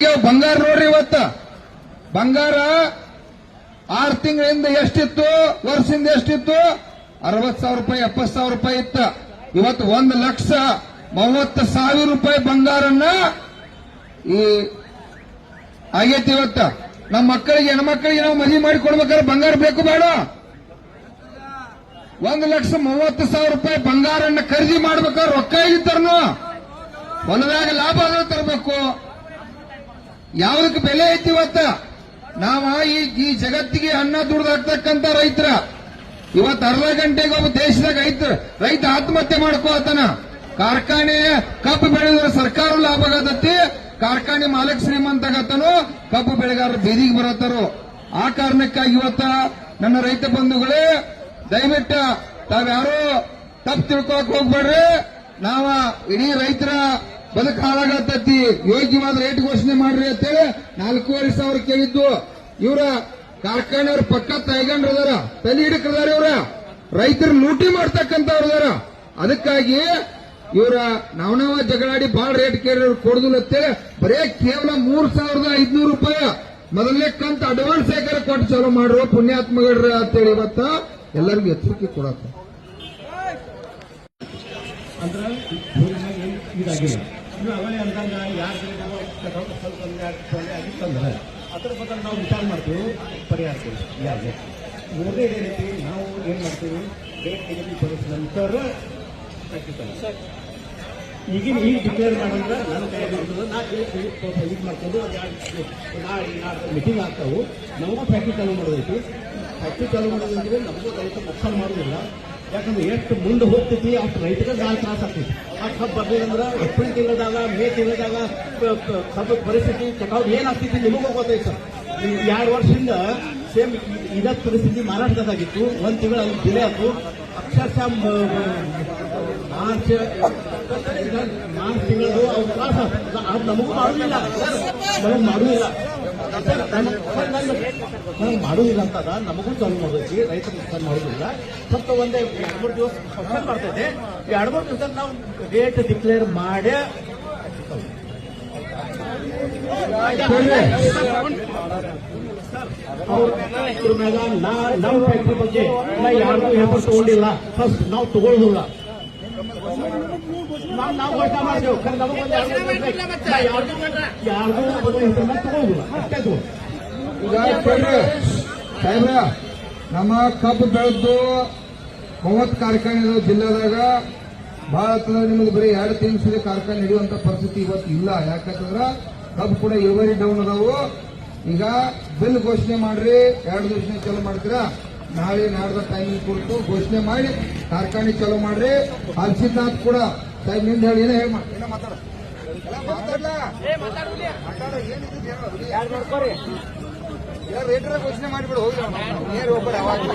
ಬಂಗಾರ ನೋಡ್ರಿ ಇವತ್ತ. ಬಂಗಾರ ಆರ್ ತಿಂಗಳಿಂದ ಎಷ್ಟಿತ್ತು? ವರ್ಷದಿಂದ ಎಷ್ಟಿತ್ತು? ಅರವತ್ ಸಾವಿರ ರೂಪಾಯಿ ಎಪ್ಪತ್ ಸಾವಿರ ರೂಪಾಯಿ ಇತ್ತ. ಇವತ್ತು ಒಂದು ಲಕ್ಷ ಮೂವತ್ತು ಸಾವಿರ ರೂಪಾಯಿ ಬಂಗಾರನ್ನ ಈ ಆಗೈತಿ ಇವತ್ತ. ನಮ್ಮ ಮಕ್ಕಳಿಗೆ, ಹೆಣ್ಮಕ್ಳಿಗೆ ನಾವು ಮದುವೆ ಮಾಡಿ ಕೊಡ್ಬೇಕಾದ್ರೆ ಬಂಗಾರ ಬೇಕು ಬೇಡ. ಒಂದು ಲಕ್ಷ ಮೂವತ್ತು ಸಾವಿರ ರೂಪಾಯಿ ಬಂಗಾರನ್ನ ಖರೀದಿ ಮಾಡ್ಬೇಕಾದ್ರೆ ರೊಕ್ಕ ಇದ್ದಾರನು ಹೊಲದಾಗ ಲಾಭ ಆದ್ರೆ ತರಬೇಕು. ಯಾವುದಕ್ಕೆ ಬೆಲೆ ಐತಿ ಇವತ್ತ? ನಾವ ಈ ಜಗತ್ತಿಗೆ ಅನ್ನ ದುಡ್ದಾಕ್ತಕ್ಕಂತ ರೈತರ. ಇವತ್ತು ಅರ್ಧ ಗಂಟೆಗೆ ಒಬ್ಬ ದೇಶದಾಗ ರೈತ ರೈತ ಆತ್ಮಹತ್ಯೆ ಮಾಡ್ಕೋತಾನ ಕಾರ್ಖಾನೆ ಕಬ್ಬು ಬೆಳೆದ್ರೆ ಸರ್ಕಾರ ಲಾಭ ಆಗತ್ತಿ. ಕಾರ್ಖಾನೆ ಮಾಲಕ್ ಶ್ರೀಮಂತ ಆಗತ್ತನು ಕಬ್ಬು ಬೆಳೆಗಾರರು ಬೀದಿಗೆ ಬರತ್ತಾರೋ. ಆ ಕಾರಣಕ್ಕಾಗಿ ಇವತ್ತ ನನ್ನ ರೈತ ಬಂಧುಗಳೇ, ದಯವಿಟ್ಟು ತಾವ್ಯಾರು ತಪ್ಪು ತಿಳ್ಕೊಳಕ್ ಹೋಗ್ಬೇಡ್ರಿ. ನಾವ ಇಡೀ ರೈತರ ಬದುಕು ಹಾಳಾಗತ್ತಿ ಯೋಗ್ಯವಾದ ರೇಟ್ ಘೋಷಣೆ ಮಾಡ್ರಿ ಅಂತೇಳಿ ನಾಲ್ಕೂವರೆ ಸಾವಿರ ಕೇಳಿದ್ದು. ಇವರ ಕಾರ್ಖಾನೆಯವ್ರ ಪಕ್ಕ ತಾಯ್ಗಂಡ್ರದಾರ ತಲೆ ಹಿಡಕ್ರದಾರ ಇವರ. ರೈತರು ಲೂಟಿ ಮಾಡ್ತಕ್ಕಂಥವ್ರು ಅದಾರ ಅದಕ್ಕಾಗಿ ಇವರ ನಾವ್ ನಾವ ಜಗಳಾಡಿ ಬಾಳ ರೇಟ್ ಕೇಳಿ ಕೊಡುದಿಲ್ಲ ಅಂತೇಳಿ ಬರೇ ಕೇವಲ ಮೂರ್ ಸಾವಿರದ ಐದ್ನೂರು ರೂಪಾಯಿ. ಮೊದಲನೇ ಕಂತ ಅಡ್ವಾನ್ಸ್ ಯಾಕಾರ ಕೊಟ್ಟು ಚಾಲೂ ಮಾಡ್ರು ಪುಣ್ಯಾತ್ಮಗಳ್ರ ಅಂತೇಳಿ ಇವತ್ತ ಎಲ್ಲರಿಗೂ ಎಚ್ಚರಿಕೆ ಕೊಡತ್ತ. ಅಂದ್ರೆ ನೀವು ಅವಲೇ ಅಂದಾಗ ಯಾರು ಸ್ವಲ್ಪ ತೊಂದರೆ ತೊಂದರೆ. ಆಗಿತ್ತಂದ್ರೆ ಅದ್ರ ಬದಲು ನಾವು ವಿಚಾರ ಮಾಡ್ತೀವಿ ಪರಿಹಾರ ಕೊಡ್ತೀವಿ ಯಾರಿಗೆ ಮೂರನೇ ಏನೈತಿ ನಾವು ಏನು ಮಾಡ್ತೀವಿ ರೇಟ್ ನಿಗದಿಪಡಿಸಿದ ನಂತರ ಹಾಕಿತ್ತಲ್ಲ ಈಗಿನ ಈಗ ಡಿಕ್ಲೇರ್ ಮಾಡಿದ್ರೆ ನನ್ನ ಕೈಯಲ್ಲಿ ಇರ್ತದೆ ನಾ ಇದು ಮಾಡ್ಕೊಂಡು ನಾಳೆ ನಾಳೆ ಮೀಟಿಂಗ್ ಆಗ್ತಾವು ನಮಗೂ ಫ್ಯಾಕ್ಟ್ರಿ ಚಾಲೂ ಮಾಡೋದೈತಿ. ಫ್ಯಾಕ್ಟ್ರಿ ಚಾಲೂ ಮಾಡೋದಂದ್ರೆ ನಮಗೂ ರೈತ ನುಕ್ಸಾನ ಮಾಡೋದಿಲ್ಲ ಯಾಕಂದ್ರೆ ಎಷ್ಟು ಮುಂದೆ ಹೋಗ್ತೈತಿ ಅಷ್ಟು ರೈತರಿಗೆ ಭಾಳ ತ್ರಾಸ ಆಗ್ತೈತಿ ಆ ಕಬ್ಬು ಬರ್ಲಿಲ್ಲಂದ್ರೆ ಏಪ್ರಿಲ್ ತಿಂಗಳದಾಗ, ಮೇ ತಿಂಗಳದಾಗ ಕಬ್ಬು ಪರಿಸ್ಥಿತಿ ಕಟಾವ್ ಏನಾಗ್ತೈತಿ ನಿಮಗೂ ಗೊತ್ತೈತಿ ಸರ್. ಎರಡು ವರ್ಷದಿಂದ ಸೇಮ್ ಇದ ಪರಿಸ್ಥಿತಿ ಮಾರಾಟದಾಗಿತ್ತು ಒಂದು ತಿಂಗಳು ಡಿಲೇ ಆಯ್ತು. ಅಕ್ಷರಶಃ ಮಾರ್ಚ್ ಮಾರ್ಚ್ ತಿಂಗಳು ಅವ್ರು ತ್ರಾಸ ಅದು ನಮಗೂ ಮಾಡುವುದಿಲ್ಲ ನಮಗೆ ಮಾಡುವುದಿಲ್ಲ ನಮಗೆ ಮಾಡುವುದಿಲ್ಲ ಅದ ನಮಗೂ ಚಾಲು ಮಾಡೋದಕ್ಕೆ ರೈತರು ನುಕ್ಸಾನ್ ಮಾಡುವುದಿಲ್ಲ ಸ್ವಲ್ಪ ಒಂದೇ ಎರಡು ಮೂರು ದಿವಸ ಫಂಕ್ಷನ್ ಬರ್ತೈತೆ ಎರಡು ಮೂರು ದಿವಸ ನಾವು ರೇಟ್ ಡಿಕ್ಲೇರ್ ಮಾಡೇ ಇದ್ರ ನಮ್ಮ ಫ್ಯಾಕ್ಟ್ರಿ ಬಗ್ಗೆ ಯಾರಿಗೂ ಹೆಸರು ತಗೊಂಡಿಲ್ಲ. ಫಸ್ಟ್ ನಾವು ತಗೊಳ್ಳೋದಿಲ್ಲ ಸಾಹೇಬ್ರ ನಮ್ಮ ಕಬ್ಬು ಬೆಳೆದು ಮೂವತ್ ಕಾರ್ಖಾನೆ ಇರೋ ಜಿಲ್ಲೆದಾಗ. ಬಹಳ ನಿಮಗೆ ಬರೀ ಎರಡು ತಿಂಗಳ ಕಾರ್ಖಾನೆ ಹಿಡಿಯುವಂತ ಪರಿಸ್ಥಿತಿ ಇವತ್ತು ಇಲ್ಲ. ಯಾಕಂತಂದ್ರ ಕಬ್ಬು ಕೂಡ ಇಳುವರಿ ಡೌನ್ ಅದಾವು. ಈಗ ಬಿಲ್ ಘೋಷಣೆ ಮಾಡ್ರಿ. ಎರಡು ದಿವಸ ಚಾಲೂ ಮಾಡ್ತೀರಾ? ನಾಳೆ ನಾಡ್ದ ಟೈಮಿಂಗ್ ಕೊಟ್ಟು ಘೋಷಣೆ ಮಾಡಿ ಕಾರ್ಖಾನೆ ಚಾಲೂ ಮಾಡ್ರಿ. ಹರ್ಷಿದ್ನಾಥ್ ಕೂಡ ಸಾಹೇಬ್ನಿಂದ ಹೇಳಿ ಏನೇ ಹೇಳಿ ಏನೋ ಮಾತಾಡ. ಮಾತಾಡಲ್ಲ ಮಾತಾಡು, ಏನಿದೆ ಹೇಳು. ಯಾರು ರೇಟ್ರ ಘೋಷಣೆ ಮಾಡಿಬಿಡು ಹೋಗಿ ನೇರ ಹೋಗ್ಬೇಡ ಅವಾಗ